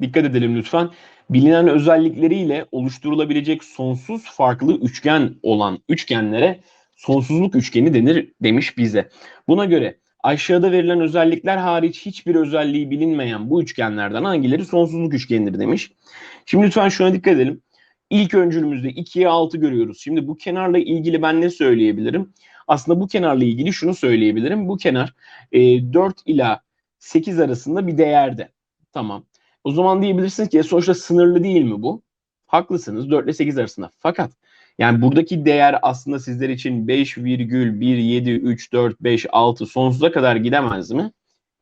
Dikkat edelim lütfen. Bilinen özellikleriyle oluşturulabilecek sonsuz farklı üçgen olan üçgenlere sonsuzluk üçgeni denir demiş bize. Buna göre aşağıda verilen özellikler hariç hiçbir özelliği bilinmeyen bu üçgenlerden hangileri sonsuzluk üçgenidir demiş. Şimdi lütfen şuna dikkat edelim. İlk öncülümüzde 2'ye 6 görüyoruz. Şimdi bu kenarla ilgili ben ne söyleyebilirim? Aslında bu kenarla ilgili şunu söyleyebilirim. Bu kenar e, 4 ila 8 arasında bir değerde. Tamam. O zaman diyebilirsiniz ki e, sonuçta sınırlı değil mi bu? Haklısınız 4 ile 8 arasında. Fakat yani buradaki değer aslında sizler için 5,17345 sonsuza kadar gidemez mi?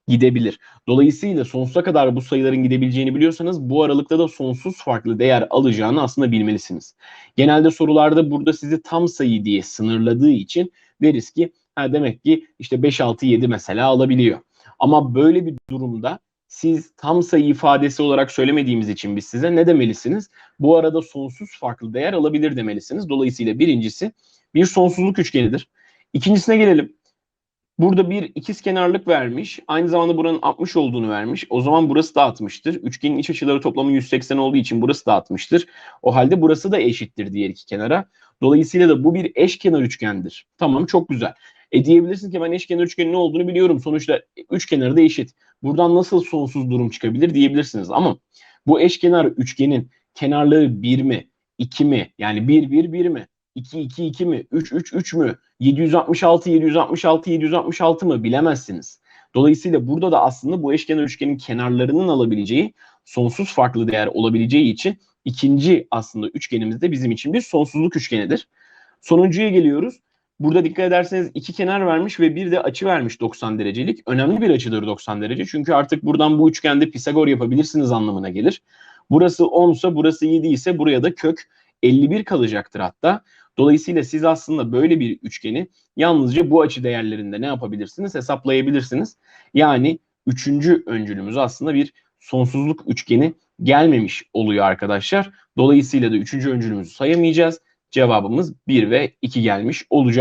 Gidebilir. Dolayısıyla sonsuza kadar bu sayıların gidebileceğini biliyorsanız bu aralıkta da sonsuz farklı değer alacağını aslında bilmelisiniz. Genelde sorularda burada sizi tam sayı diye sınırladığı için deriz ki ha demek ki işte 5 6 7 mesela alabiliyor. Ama böyle bir durumda siz tam sayı ifadesi olarak söylemediğimiz için biz size ne demelisiniz? Bu arada sonsuz farklı değer alabilir demelisiniz. Dolayısıyla birincisi bir sonsuzluk üçgenidir. İkincisine gelelim. Burada bir ikiz kenarlık vermiş. Aynı zamanda buranın 60 olduğunu vermiş. O zaman burası da 60'tır. Üçgenin iç açıları toplamı 180 olduğu için burası da 60'tır. O halde burası da eşittir diğer iki kenara. Dolayısıyla da bu bir eşkenar üçgendir. Tamam çok güzel. E diyebilirsin ki ben eşkenar üçgenin ne olduğunu biliyorum. Sonuçta üç kenarı da eşit. Buradan nasıl sonsuz durum çıkabilir diyebilirsiniz. Ama bu eşkenar üçgenin kenarları 1 mi, 2 mi? Yani 1 1 1 mi? 2 2 2 mi? 3 3 3 mü? 766 766 766 mı? Bilemezsiniz. Dolayısıyla burada da aslında bu eşkenar üçgenin kenarlarının alabileceği sonsuz farklı değer olabileceği için ikinci aslında üçgenimiz de bizim için bir sonsuzluk üçgenidir. Sonuncuya geliyoruz. Burada dikkat ederseniz iki kenar vermiş ve bir de açı vermiş 90 derecelik. Önemli bir açıdır 90 derece. Çünkü artık buradan bu üçgende Pisagor yapabilirsiniz anlamına gelir. Burası 10 ise burası 7 ise buraya da kök 51 kalacaktır hatta. Dolayısıyla siz aslında böyle bir üçgeni yalnızca bu açı değerlerinde ne yapabilirsiniz? Hesaplayabilirsiniz. Yani üçüncü öncülümüz aslında bir sonsuzluk üçgeni gelmemiş oluyor arkadaşlar. Dolayısıyla da üçüncü öncülümüzü sayamayacağız. Cevabımız 1 ve 2 gelmiş olacak.